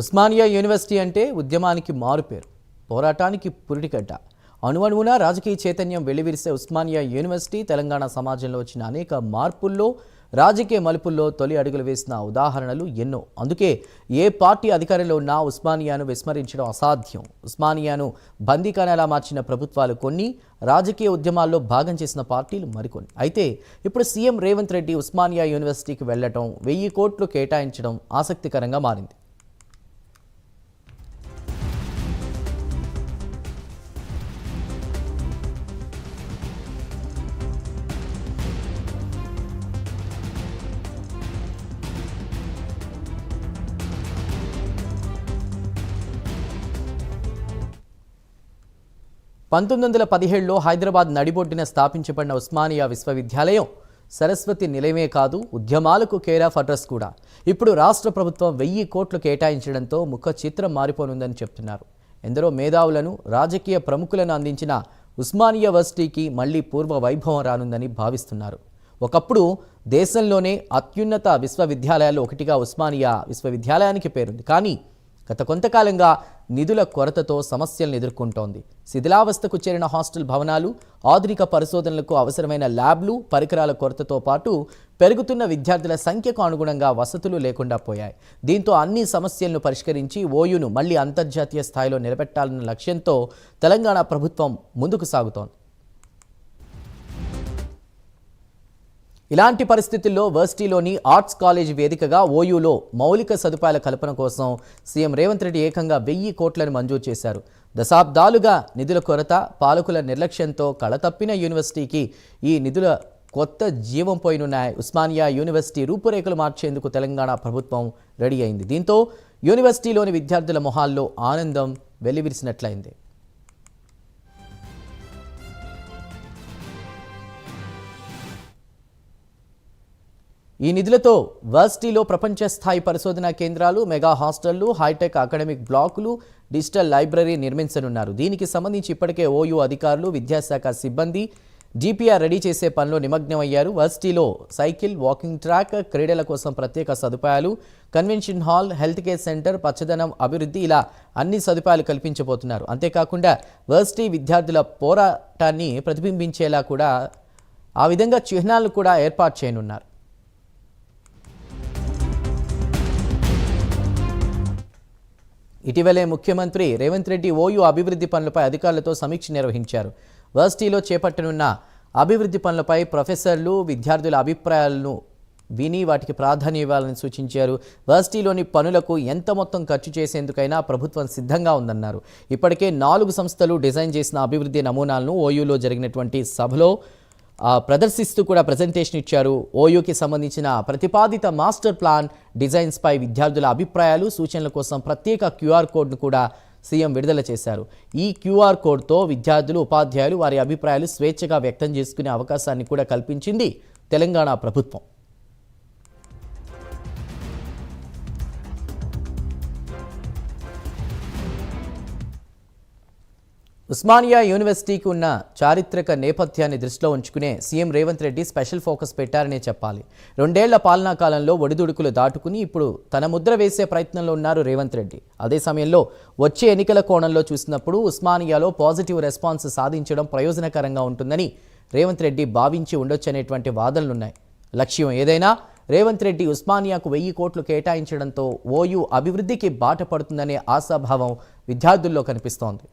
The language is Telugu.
ఉస్మానియా యూనివర్సిటీ అంటే ఉద్యమానికి మారుపేరు పోరాటానికి పురిటిగడ్డ. అణువణువున రాజకీయ చైతన్యం వెలివిరిసే ఉస్మానియా యూనివర్సిటీ తెలంగాణ సమాజంలో వచ్చిన అనేక మార్పుల్లో రాజకీయ మలుపుల్లో తొలి అడుగులు వేసిన ఉదాహరణలు ఎన్నో. అందుకే ఏ పార్టీ అధికారంలో ఉన్నా ఉస్మానియాను విస్మరించడం అసాధ్యం. ఉస్మానియాను బందీఖానాలా మార్చిన ప్రభుత్వాలు కొన్ని రాజకీయ ఉద్యమాల్లో భాగం చేసిన పార్టీలు మరికొన్ని. అయితే ఇప్పుడు సీఎం రేవంత్ రెడ్డి ఉస్మానియా యూనివర్సిటీకి వెళ్ళటం వెయ్యి కోట్లు కేటాయించడం ఆసక్తికరంగా మారింది. పంతొమ్మిది వందల పదిహేడులో హైదరాబాద్ నడిబొడ్డిన స్థాపించబడిన ఉస్మానియా విశ్వవిద్యాలయం సరస్వతి నిలయమే కాదు ఉద్యమాలకు కేర్ ఆఫ్ అడ్రస్ కూడా. ఇప్పుడు రాష్ట్ర ప్రభుత్వం వెయ్యి కోట్లు కేటాయించడంతో ముఖ చిత్రం మారిపోనుందని చెప్తున్నారు. ఎందరో మేధావులను రాజకీయ ప్రముఖులను అందించిన ఉస్మానియా వర్సిటీకి మళ్ళీ పూర్వ వైభవం రానుందని భావిస్తున్నారు. ఒకప్పుడు దేశంలోనే అత్యున్నత విశ్వవిద్యాలయాల్లో ఒకటిగా ఉస్మానియా విశ్వవిద్యాలయానికి పేరుంది. కానీ గత కొంతకాలంగా నిధుల కొరతతో సమస్యలను ఎదుర్కొంటోంది. శిథిలావస్థకు చేరిన హాస్టల్ భవనాలు ఆధునిక పరిశోధనలకు అవసరమైన ల్యాబ్లు పరికరాల కొరతతో పాటు పెరుగుతున్న విద్యార్థుల సంఖ్యకు అనుగుణంగా వసతులు లేకుండా పోయాయి. దీంతో అన్ని సమస్యలను పరిష్కరించి ఓయును మళ్ళీ అంతర్జాతీయ స్థాయిలో నిలబెట్టాలన్న లక్ష్యంతో తెలంగాణ ప్రభుత్వం ముందుకు సాగుతోంది. ఇలాంటి పరిస్థితుల్లో వర్సిటీలోని ఆర్ట్స్ కాలేజ్ వేదికగా ఓయూలో మౌలిక సదుపాయాల కల్పన కోసం సీఎం రేవంత్ రెడ్డి ఏకంగా వెయ్యి కోట్లను మంజూరు చేశారు. దశాబ్దాలుగా నిధుల కొరత పాలకుల నిర్లక్ష్యంతో కళతప్పిన యూనివర్సిటీకి ఈ నిధుల కొత్త జీవం పోయినున్నాయి. ఉస్మానియా యూనివర్సిటీ రూపురేఖలు మార్చేందుకు తెలంగాణ ప్రభుత్వం రెడీ అయింది. దీంతో యూనివర్సిటీలోని విద్యార్థుల మొహాల్లో ఆనందం వెల్లివిరిసినట్లయింది ఈ నిధులతో వర్సిటీలో ప్రపంచ స్థాయి పరిశోధనా కేంద్రాలు మెగా హాస్టళ్ళు హైటెక్ అకాడమిక్ బ్లాకులు డిజిటల్ లైబ్రరీ నిర్మించనున్నారు. దీనికి సంబంధించి ఇప్పటికే ఓయూ అధికారులు విద్యాశాఖ సిబ్బంది డిపిఆర్ రెడీ చేసే పనిలో నిమగ్నమయ్యారు. వర్సిటీలో సైకిల్ వాకింగ్ ట్రాక్ క్రీడల కోసం ప్రత్యేక సదుపాయాలు convention hall health care centre పచ్చదనం అభివృద్ధి ఇలా అన్ని సదుపాయాలు కల్పించబోతున్నారు. అంతేకాకుండా వర్సిటీ విద్యార్థుల పోరాటాన్ని ప్రతిబింబించేలా కూడా ఆ విధంగా చిహ్నాలను కూడా ఏర్పాటు చేయనున్నారు. ఇటీవలే ముఖ్యమంత్రి రేవంత్ రెడ్డి ఓయూ అభివృద్ధి పనులపై అధికారులతో సమీక్ష నిర్వహించారు. వర్సిటీలో చేపట్టనున్న అభివృద్ధి పనులపై ప్రొఫెసర్లు విద్యార్థుల అభిప్రాయాలను విని వాటికి ప్రాధాన్యం ఇవ్వాలని సూచించారు. వర్సిటీలోని పనులకు ఎంత మొత్తం ఖర్చు చేసేందుకైనా ప్రభుత్వం సిద్ధంగా ఉందన్నారు. ఇప్పటికే నాలుగు సంస్థలు డిజైన్ చేసిన అభివృద్ధి నమూనాలను ఓయూలో జరిగినటువంటి సభలో ప్రదర్శిస్తూ కూడా ప్రజెంటేషన్ ఇచ్చారు. ఓయూకి సంబంధించిన ప్రతిపాదిత మాస్టర్ ప్లాన్ డిజైన్స్పై విద్యార్థుల అభిప్రాయాలు సూచనల కోసం ప్రత్యేక క్యూఆర్ కోడ్ను కూడా సీఎం విడుదల చేశారు. ఈ క్యూఆర్ కోడ్తో విద్యార్థులు ఉపాధ్యాయులు వారి అభిప్రాయాలు స్వేచ్ఛగా వ్యక్తం చేసుకునే అవకాశాన్ని కూడా కల్పించింది తెలంగాణ ప్రభుత్వం. ఉస్మానియా యూనివర్సిటీకి ఉన్న చారిత్రక నేపథ్యాన్ని దృష్టిలో ఉంచుకునే CM Revanth Reddy special focus పెట్టారనే చెప్పాలి. రెండేళ్ళ పాలనా కాలంలో ఒడిదుడుకులు దాటుకుని ఇప్పుడు తన ముద్ర వేసే ప్రయత్నంలో ఉన్నారు రేవంత్ రెడ్డి. అదే సమయంలో వచ్చే ఎన్నికల కోణంలో చూసినప్పుడు ఉస్మానియాలో పాజిటివ్ రెస్పాన్స్ సాధించడం ప్రయోజనకరంగా ఉంటుందని రేవంత్ రెడ్డి భావించి ఉండొచ్చనేటువంటి వాదనలున్నాయి. లక్ష్యం ఏదైనా రేవంత్ రెడ్డి ఉస్మానియాకు వెయ్యి కోట్లు కేటాయించడంతో ఓయూ అభివృద్ధికి బాట పడుతుందనే ఆశాభావం విద్యార్థుల్లో కనిపిస్తోంది.